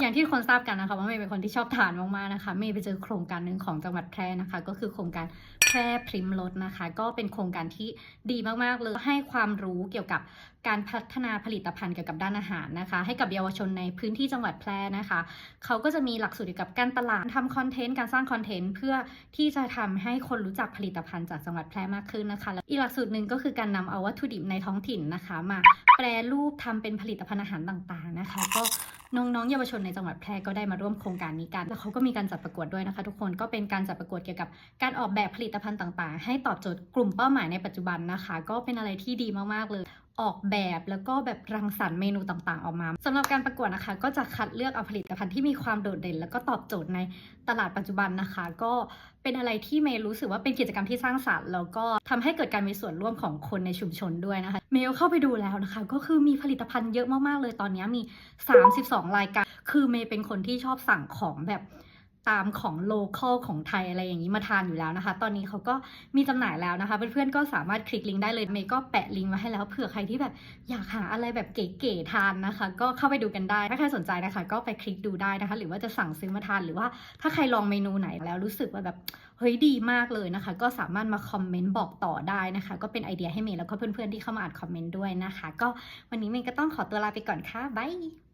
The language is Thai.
อย่างที่คนทราบกันนะคะว่าเมย์เป็นคนที่ชอบทานมากๆนะคะเมย์ไปเจอโครงการหนึ่งของจังหวัดแพร่นะคะ ก็คือโครงการแพร่พริมรสนะคะ ก็เป็นโครงการที่ดีมากๆเลยให้ความรู้เกี่ยวกับการพัฒนาผลิตภัณฑ์เกี่ยวกับด้านอาหารนะคะ ให้กับเยาวชนในพื้นที่จังหวัดแพร่นะคะเขาก็จะมีหลักสูตรเกี่ยวกับการตลาดทำคอนเทนต์การสร้างคอนเทนต์เพื่อที่จะทำให้คนรู้จักผลิตภัณฑ์จากจังหวัดแพร่มากขึ้นนะคะและอีกหลักสูตรหนึ่งก็คือการนำเอาวัตถุดิบในท้องถิ่นนะคะ มาแปรรูปทำเป็นผลิตภัณฑ์อาหารต่างๆนะคะ ก็ น้องๆเยาวชนในจังหวัดแพร่ก็ได้มาร่วมโครงการนี้กัน แล้วเขาก็มีการจัดประกวดด้วยนะคะ ทุกคนก็เป็นการจัดประกวดเกี่ยวกับการออกแบบผลิตภัณฑ์ต่างๆ ให้ตอบโจทย์กลุ่มเป้าหมายในปัจจุบันนะคะ ก็เป็นอะไรที่ดีมากๆเลย ออกแบบแล้วก็แบบรังสรรค์เมนูต่างๆ ออกมาสำหรับการประกวดนะคะ ก็จะคัดเลือกเอาผลิตภัณฑ์ที่มีความโดดเด่น แล้วก็ตอบโจทย์ในตลาดปัจจุบันนะคะ ก็เป็นอะไรที่เมย์รู้สึกว่าเป็นกิจกรรมที่สร้างสรรค์แล้วก็ทำให้เกิดการมีส่วนร่วมของคนในชุมชนด้วยนะคะ เมย์เข้าไปดูแล้วนะคะ ก็คือมีผลิตภัณฑ์เยอะมากๆเลยตอนนี้มี 32 รายการ คือเมย์เป็นคนที่ชอบสั่งของแบบ ตามของโลเคอลของไทยอะไรอย่างนี้มาทานอยู่แล้วนะคะ ตอนนี้เขาก็มีจำหน่ายแล้วนะคะ เพื่อนๆก็สามารถคลิกลิงก์ได้เลยเมย์ก็แปะลิงก์มาให้แล้วเผื่อใครที่แบบอยากหาอะไรแบบเก๋ๆทานนะคะ ก็เข้าไปดูกันได้ ถ้าใครสนใจนะคะ ก็ไปคลิกดูได้นะคะ หรือว่าจะสั่งซื้อมาทานหรือว่าถ้าใครลองเมนูไหนแล้วรู้สึกว่าแบบเฮ้ยดีมากเลยนะคะ ก็สามารถมาคอมเมนต์บอกต่อได้นะคะ ก็เป็นไอเดียให้เมย์แล้วก็เพื่อนๆที่เข้ามาอ่านคอมเมนต์ด้วยนะคะ ก็วันนี้เมย์ก็ต้องขอตัวลาไปก่อนค่ะบาย